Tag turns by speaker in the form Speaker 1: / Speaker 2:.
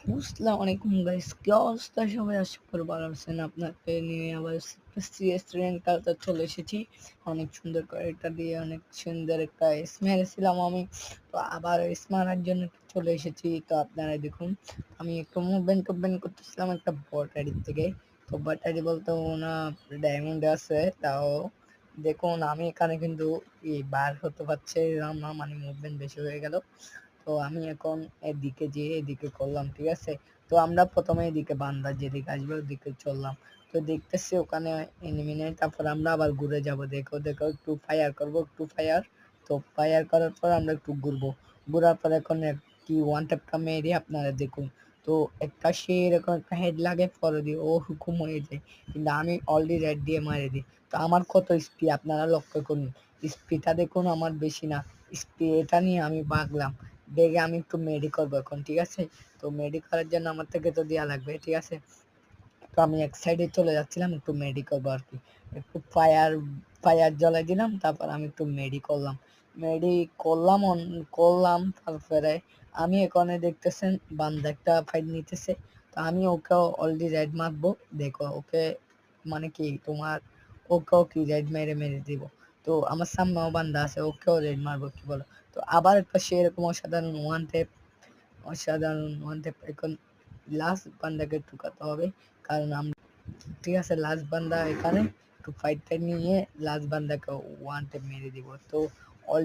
Speaker 1: আসসালামু আলাইকুম গাইস কি অবস্থা? সবাই আশা করি ভালো আছেন। আপনাকে নিয়ে আবার সিএস র্যাঙ্কারটা চলে এসেছি। অনেক সুন্দর করে এটা দিয়ে অনেক সুন্দর একটা এস মেরেছিলাম আমি। তো আবার এস মারার জন্য চলে এসেছি। তো আপনারা দেখুন, আমি একটু মুভমেন্ট টুভমেন্ট করতেছিলাম একটা বটারি থেকে। তো বটারি বলতে না ডায়মন্ড আছে, তাও দেখুন, আমি এখানে কিন্তু এই বার হতে পারছে না মানে মুভমেন্ট বেশি হয়ে গেল। তো আমি এখন এদিকে যেয়ে এদিকে করলাম, ঠিক আছে? তো আমরা প্রথমে এদিকে বান্দার যেদিকে আসবে ওদিকে চললাম। তো দেখতেছি ওখানে এনিমি নেই, তারপর আমরা আবার ঘুরে যাব। দেখো দেখো, একটু ফায়ার করব, একটু ফায়ার তো ফায়ার করার পর আমরা একটু ঘুরবো। ঘুরার পর এখন কি ওয়ান ট্যাপটা মেরে আপনারা দেখুন। তো একটা সে এরকম একটা হেড লাগে, পরে দিয়ে ও হুকুম হয়ে যায়। কিন্তু আমি অলরেডি রেড দিয়ে মারে দিই। তো আমার কত স্পিড আপনারা লক্ষ্য করুন। স্পিডটা দেখুন আমার বেশি না। স্পিড এটা নিয়ে আমি বাগলাম দেখে আমি একটু মেডি করব এখন, ঠিক আছে? তো মেডি করার জন্য আমার থেকে তো দেওয়া লাগবে, ঠিক আছে? তো আমি এক সাইডে চলে যাচ্ছিলাম, একটু মেডি করব আর কি। একটু ফায়ার ফায়ার জ্বলাই দিলাম, তারপর আমি একটু মেডি করলাম। মেডি করলাম করলাম, তারপরে আমি এখানে দেখতেছেন, বান্দা একটা ফাইট নিতেছে। তো আমি ওকে অলরেডি রেড মারবো, দেখো, ওকে মানে কি, তোমার ওকেও কি রেড মেরে মেরে দিব। তো আমার সামনেও বান্দা আছে, ওকেও রেড মারবো, কি বলো? তো আবার একটা সেরকম অসাধারণ ওয়ান টেপ অসাধারণ ওয়ান টেপ এখন লাস্ট বান্দাকে ঠুকাতে হবে, কারণ আমি, ঠিক আছে লাস্ট বান্দা এখানে একটু ফাইট টাইট নিয়ে লাস্ট বান্দাকে ওয়ান টেপ মেরে দিব, তো